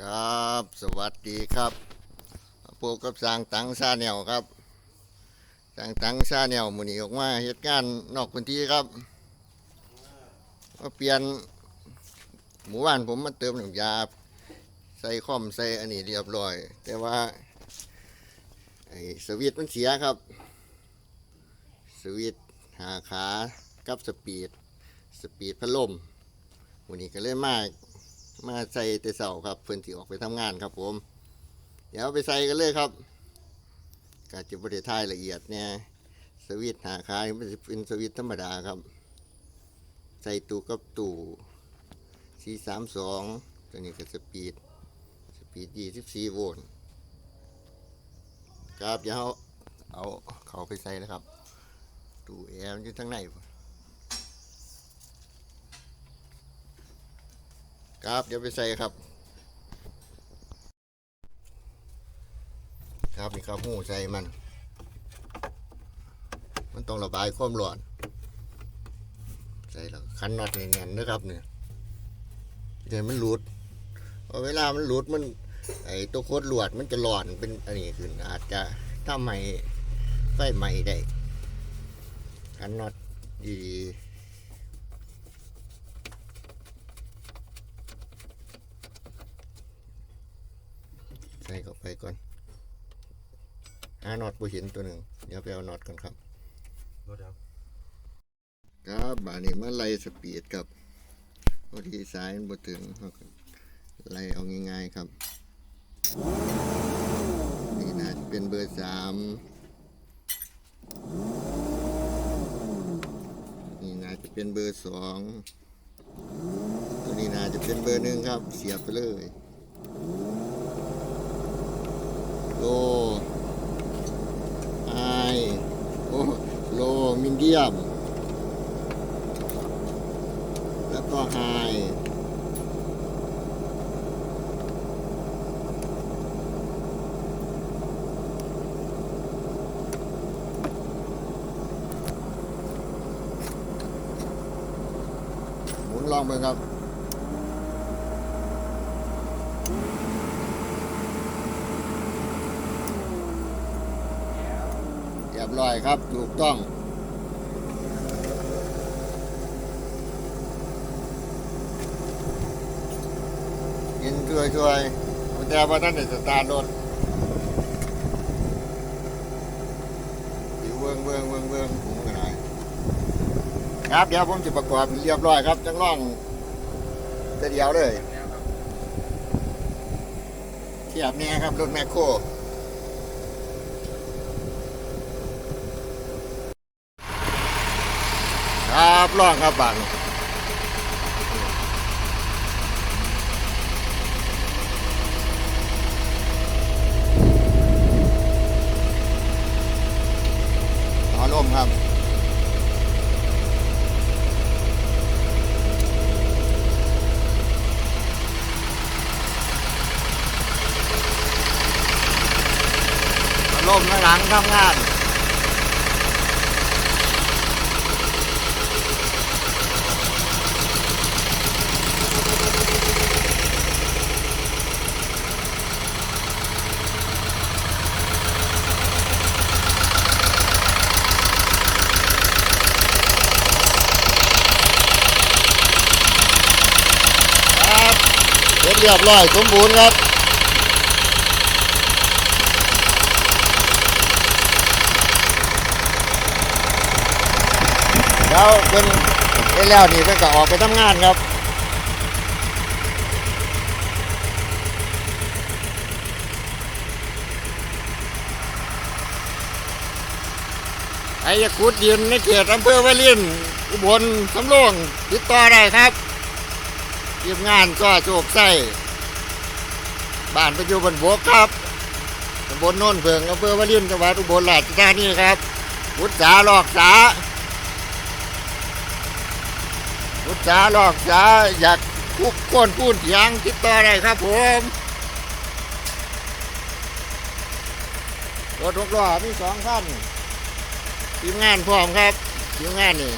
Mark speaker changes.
Speaker 1: ครับ สวัสดีครับพวกกับสร้างตังซาแนวครับสร้างตังซาแนวมือนี้ออกมาเหตุการณ์นอกพื้นที่ครับมาเปลี่ยนหมู่บ้านผมมาเติมหน้ำยาใส่คอมใส่อันนี้เรียบร้อย แต่ว่าไอ้สวิตมันเสียครับ สวิตหาขากับสปีด สปีดพัดลมวันนี้ก็เลยมาก มาใส่แต่เสาครับเพื่อนที่ออกไปทำงานครับผม เดี๋ยวไปใส่กันเลยครับกาจะบริทายละเอียดเนี่ยสวิตหาคายมันจะเป็นสวิตธรรมดาครับ ใส่ตู้กับตู้สี่สามสองตัวนี้ก็สปีดสปีดยี่สิบสี่โวลต์ครับเดี๋ยวเอาเอาเขาไปใส่แล้วครับตู้แอร์มันอยู่ทั้งในพุ่น ครับ เดี๋ยวไปใส่ครับ ครับนี่ครับหูใส่มัน มันต้องระบายความร้อน ใส่แล้วคันน็อตแน่นๆนะครับเนี่ยเดี๋ยวมันหลุดเพราะเวลามันหลุดมัน ไอ้ตัวโคตรหลวดมันจะหลอนเป็นอันนี้ขึ้นอาจจะทำให้ไฟไหม้ได้คันน็อตดีๆ ส่เข้าไปก่อนหาน็อตผู้เห็นตัวหนึ่งเดี๋ยวไปเอาน็อตก่อนครับ
Speaker 2: รถครับ
Speaker 1: ครับบานี้มาไล่สปีดครับพอดีสายมันบ่ถึงเราก็ไล่เอาง่ายๆครับ นี่น่าจะเป็นเบอร์สามนี่น่าจะเป็นเบอร์สองตัวนี้น่าจะเป็นเบอร์หนึ่งครับ เสียบไปเลย โลไอโอโลมิเดียม แล้ว ก็ไฮหมุนลองไปครับเรียบร้อยครับ ถูกต้อง กิน ช่วยช่วยๆแต่ว่าท่นเด็สตาร์ทรถอยู่เวิงเวิงเวิงเวิงผมก็ได้ครับเดี๋ยวผมจะประกอบเรียบร้อยครับจังร่องแต่เดียวเลยเทียบเนี่ยครับรถแมคโครครับร่องครับบังขอลมครับ ล มข้างหลังทำงานครับเสร็จเรียบร้อยสมบูรณ์ครับ แล้วเป็นเสร็จแล้วนี่เพิ่นก็ออกไปทำงานครับไอ้ยาขุดดินในเขตอำเภอวารินอุบลสำโรงติดต่อได้ครับทีมงานก็โชคไส้บ้านไปอยู่บนบกครับตำบลโน่นเพิงอำเภอวารินจังหวัดอุบลราชธานีครับพุทธาหลอกสา พุทธาหลอกสาอยากคุกก้นพูดยังคิดต่อได้ครับผมรถหกล้อมีสองคันทีมงานพร้อมครับทีมงานนี่